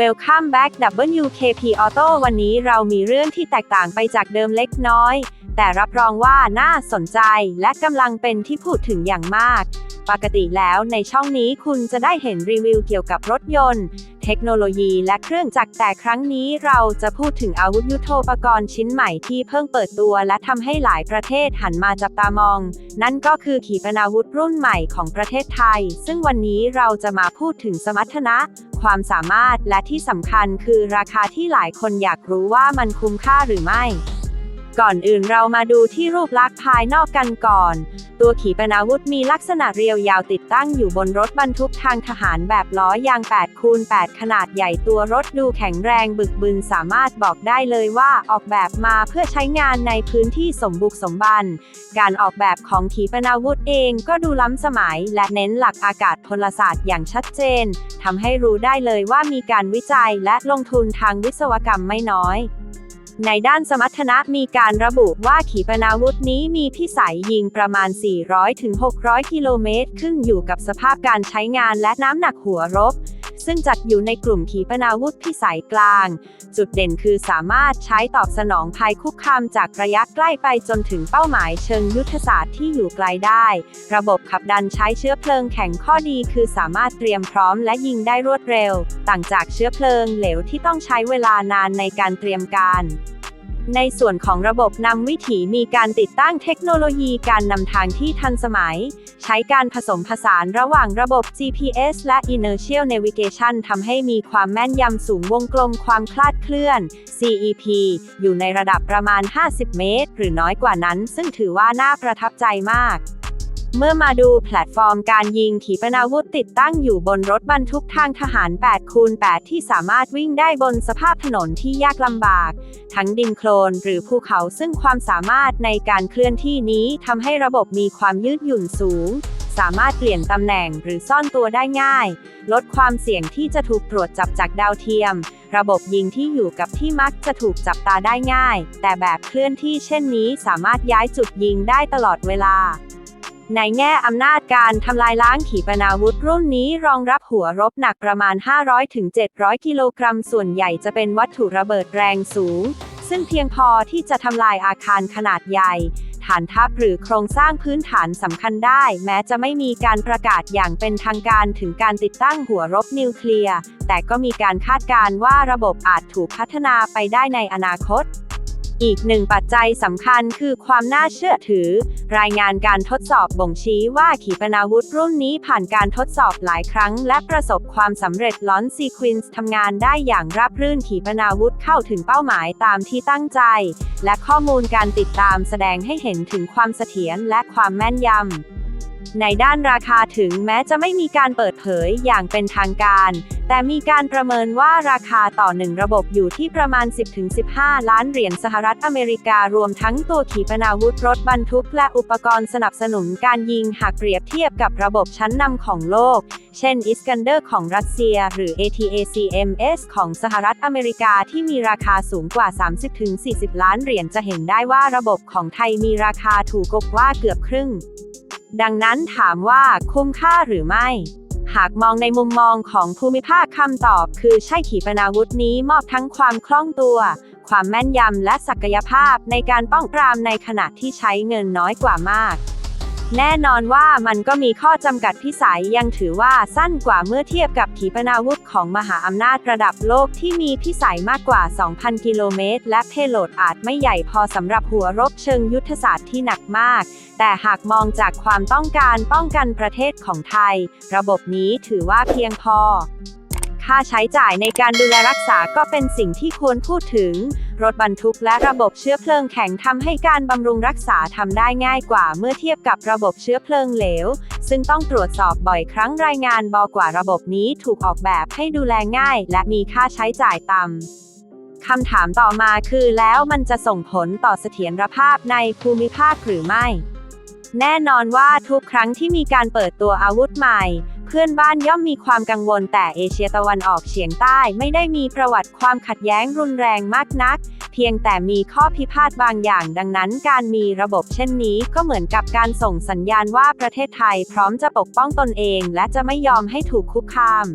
Welcome back WKP Auto วันนี้เรามีเรื่องที่แตกต่างไปจากเดิมเล็กน้อย แต่รับรองว่าน่าสนใจและกำลังเป็นที่พูดถึงอย่างมาก ปกติแล้วในช่องนี้คุณจะได้เห็นรีวิวเกี่ยวกับรถยนต์ เทคโนโลยีและเครื่องจักรแต่ครั้งนี้เราจะพูดถึงอาวุธยุโทโธปกรณ์ชิ้นใหม่ที่เพิ่งเปิดตัว และทำให้หลายประเทศหันมาจับตามอง นั่นก็คือขีปนาวุธรุ่นใหม่ของประเทศไทย ซึ่งวันนี้เราจะมาพูดถึงสมรรถนะ ความสามารถ และที่สำคัญคือราคาที่หลายคนอยากรู้ว่ามันคุ้มค่าหรือไม่ ก่อนอื่นเรามาดูที่รูปลักษณ์ภายนอกกันก่อน ตัวขีปนาวุธมีลักษณะเรียวยาวติดตั้งอยู่บนรถบรรทุกทางทหารแบบล้อยาง8คูณ8ขนาดใหญ่ตัวรถดูแข็งแรงบึกบึนสามารถบอกได้เลยว่าออกแบบมาเพื่อใช้งานในพื้นที่สมบุกสมบัน การออกแบบของขีปนาวุธเองก็ดูล้ำสมัย และเน้นหลักอากาศพลศาสตร์อย่างชัดเจนทำให้รู้ได้เลยว่ามีการวิจัยและลงทุนทางวิศวกรรมไม่น้อย ในด้านสมรรถนะมีการระบุว่าขีปนาวุธนี้มีพิสัยยิงประมาณ 400-600 กิโลเมตรขึ้นอยู่กับสภาพการใช้งานและน้ำหนักหัวรบ ซึ่งจัดอยู่ในกลุ่มขีปนาวุธพิสัยกลาง จุดเด่นคือสามารถใช้ตอบสนองภัยคุกคามจากระยะใกล้ไปจนถึงเป้าหมายเชิงยุทธศาสตร์ที่อยู่ไกลได้ ระบบขับดันใช้เชื้อเพลิงแข็งข้อดีคือสามารถเตรียมพร้อมและยิงได้รวดเร็ว ต่างจากเชื้อเพลิงเหลวที่ต้องใช้เวลานานในการเตรียมการในส่วนของระบบนำวิถีมีการติดตั้งเทคโนโลยีการนำทางที่ทันสมัย ใช้การผสมผสานระหว่างระบบ GPS และ Inertial Navigation ทำให้มีความแม่นยำสูงวงกลมความคลาดเคลื่อน CEP อยู่ในระดับประมาณ 50 เมตร หรือน้อยกว่านั้น ซึ่งถือว่าน่าประทับใจมาก เมื่อมาดูแพลตฟอร์มการยิงขีปนาวุธติดตั้งอยู่บนรถบรรทุกทางทหาร8คูณ8ที่สามารถวิ่งได้บนสภาพถนนที่ยากลำบาก ทั้งดินโคลนหรือภูเขาซึ่งความสามารถในการเคลื่อนที่นี้ทำให้ระบบมีความยืดหยุ่นสูง สามารถเปลี่ยนตำแหน่งหรือซ่อนตัวได้ง่าย ลดความเสี่ยงที่จะถูกตรวจจับจากดาวเทียม ระบบยิงที่อยู่กับที่มักจะถูกจับตาได้ง่าย แต่แบบเคลื่อนที่เช่นนี้สามารถย้ายจุดยิงได้ตลอดเวลา ในแง่อำนาจการทำลายล้างขีปนาวุธรุ่นนี้รองรับหัวรบหนักประมาณ 500-700 กิโลกรัม ส่วนใหญ่จะเป็นวัตถุระเบิดแรงสูง ซึ่งเพียงพอที่จะทำลายอาคารขนาดใหญ่ ฐานทัพหรือโครงสร้างพื้นฐานสำคัญได้ แม้จะไม่มีการประกาศอย่างเป็นทางการถึงการติดตั้งหัวรบนิวเคลียร์ แต่ก็มีการคาดการณ์ว่าระบบอาจถูกพัฒนาไปได้ในอนาคต อีกหนึ่งปัจจัยสำคัญคือความน่าเชื่อถือ รายงานการทดสอบบ่งชี้ว่าขีปนาวุธรุ่นนี้ผ่านการทดสอบหลายครั้ง และประสบความสำเร็จล้อนซีควินส์ทำงานได้อย่างราบรื่นขีปนาวุธเข้าถึงเป้าหมายตามที่ตั้งใจ และข้อมูลการติดตามแสดงให้เห็นถึงความเสถียรและความแม่นยำ ในด้านราคาถึงแม้จะไม่มีการเปิดเผยอย่างเป็นทางการ แต่มีการประเมินว่าราคาต่อหนึ่งระบบอยู่ที่ประมาณ 10-15 ล้านเหรียญสหรัฐอเมริการวมทั้งตัวขีปนาวุธรถบรรทุกและอุปกรณ์สนับสนุนการยิงหากเปรียบเทียบกับระบบชั้นนำของโลก เช่นอิสกันเดอร์ของรัสเซีย หรือ ATACMS ของสหรัฐอเมริกาที่มีราคาสูงกว่า 30-40 ล้านเหรียญจะเห็นได้ว่าระบบของไทยมีราคาถูกกว่าเกือบครึ่ง ดังนั้นถามว่าคุ้มค่าหรือไม่ หากมองในมุมมองของภูมิภาคคำตอบ คือใช่ขีปนาวุธนี้มอบทั้งความคล่องตัว ความแม่นยำและศักยภาพในการป้องปรามในขณะที่ใช้เงินน้อยกว่ามาก แน่นอนว่ามันก็มีข้อจำกัดพิสัยยังถือว่าสั้นกว่าเมื่อเทียบกับขีปนาวุธของมหาอำนาจระดับโลกที่มีพิสัยมากกว่า 2,000 กิโลเมตร และเพโลดอาจไม่ใหญ่พอสำหรับหัวรบเชิงยุทธศาสตร์ที่หนักมาก แต่หากมองจากความต้องการป้องกันประเทศของไทย ระบบนี้ถือว่าเพียงพอ ค่าใช้จ่ายในการดูแลรักษาก็เป็นสิ่งที่ควรพูดถึง รถบรรทุกและระบบเชื้อเพลิงแข็งทำให้การบำรุงรักษาทำได้ง่ายกว่าเมื่อเทียบกับระบบเชื้อเพลิงเหลว ซึ่งต้องตรวจสอบบ่อยครั้งรายงานบอกว่าระบบนี้ถูกออกแบบให้ดูแลง่าย และมีค่าใช้จ่ายต่ำคำถามต่อมาคือแล้วมันจะส่งผลต่อเสถียรภาพในภูมิภาคหรือไม่ แน่นอนว่าทุกครั้งที่มีการเปิดตัวอาวุธใหม่ พื่อนบ้านย่อมมีความกังวลแต่เอเชียตะวันออกเฉียงใต้ไม่ได้มีประวัติความขัดแย้งรุนแรงมากนัก เพียงแต่มีข้อพิพาทบางอย่าง ดังนั้นการมีระบบเช่นนี้ก็เหมือนกับการส่งสัญญาณว่าประเทศไทยพร้อมจะปกป้องตนเอง และจะไม่ยอมให้ถูกคุกคาม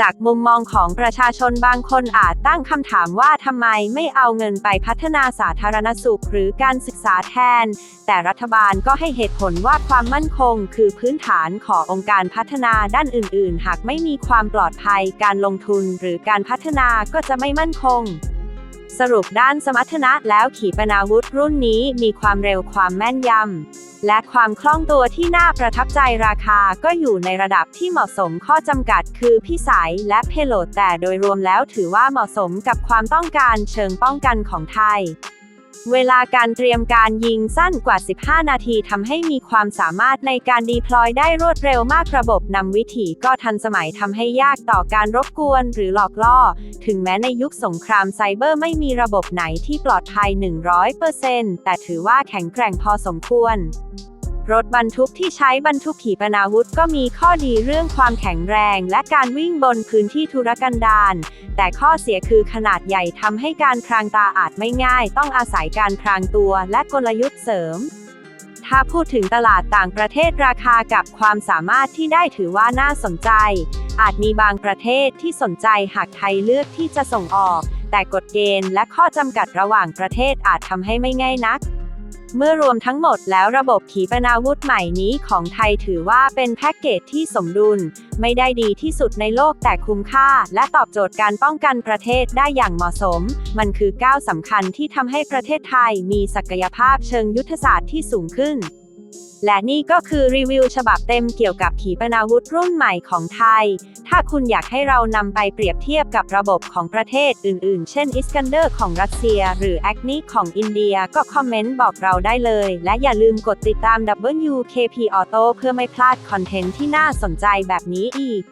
จากมุมมองของประชาชนบางคนอาจตั้งคำถามว่าทำไมไม่เอาเงินไปพัฒนาสาธารณสุขหรือการศึกษาแทน แต่รัฐบาลก็ให้เหตุผลว่าความมั่นคง คือพื้นฐานขององค์การพัฒนาด้านอื่น ๆ หากไม่มีความปลอดภัย การลงทุนหรือการพัฒนาก็จะไม่มั่นคง สรุปด้านสมรรถนะแล้วขีปนาวุธรุ่นนี้มีความเร็วความแม่นยำ และความคล่องตัวที่น่าประทับใจราคาก็อยู่ในระดับที่เหมาะสมข้อจำกัดคือพิสัยและเพโลดแต่โดยรวมแล้วถือว่าเหมาะสมกับความต้องการเชิงป้องกันของไทย เวลาการเตรียมการยิงสั้นกว่า 15 นาทีทำให้มีความสามารถในการดีพลอยได้รวดเร็วมากระบบนำวิถีก็ทันสมัยทำให้ยากต่อการรบกวนหรือหลอกล่อ ถึงแม้ในยุคสงครามไซเบอร์ไม่มีระบบไหนที่ปลอดภัย 100%แต่ถือว่าแข็งแกร่งพอสมควร รถบรรทุกที่ใช้บรรทุกขีปนาวุธก็มีข้อดีเรื่องความแข็งแรงและการวิ่งบนพื้นที่ธุรกันดาร แต่ข้อเสียคือขนาดใหญ่ทำให้การพรางตาอาจไม่ง่าย ต้องอาศัยการพรางตัวและกลยุทธ์เสริม ถ้าพูดถึงตลาดต่างประเทศราคากับความสามารถที่ได้ถือว่าน่าสนใจ อาจมีบางประเทศที่สนใจหากไทยเลือกที่จะส่งออก แต่กฎเกณฑ์และข้อจำกัดระหว่างประเทศอาจทำให้ไม่ง่ายนัก เมื่อรวมทั้งหมดแล้วระบบขีปนาวุธใหม่นี้ของไทยถือว่าเป็นแพ็กเกจที่สมดุล ไม่ได้ดีที่สุดในโลกแต่คุ้มค่า และตอบโจทย์การป้องกันประเทศได้อย่างเหมาะสม มันคือก้าวสำคัญที่ทำให้ประเทศไทยมีศักยภาพเชิงยุทธศาสตร์ที่สูงขึ้น และนี่ก็คือรีวิวฉบับเต็มเกี่ยวกับขีปนาวุธรุ่นใหม่ของไทย ถ้าคุณอยากให้เรานำไปเปรียบเทียบกับระบบของประเทศอื่นๆ เช่นอิสกันเดอร์ของรัสเซีย หรือแอคนิของอินเดียก็คอมเมนต์บอกเราได้เลย และอย่าลืมกดติดตาม WKP Auto เพื่อไม่พลาดคอนเทนต์ที่น่าสนใจแบบนี้อีก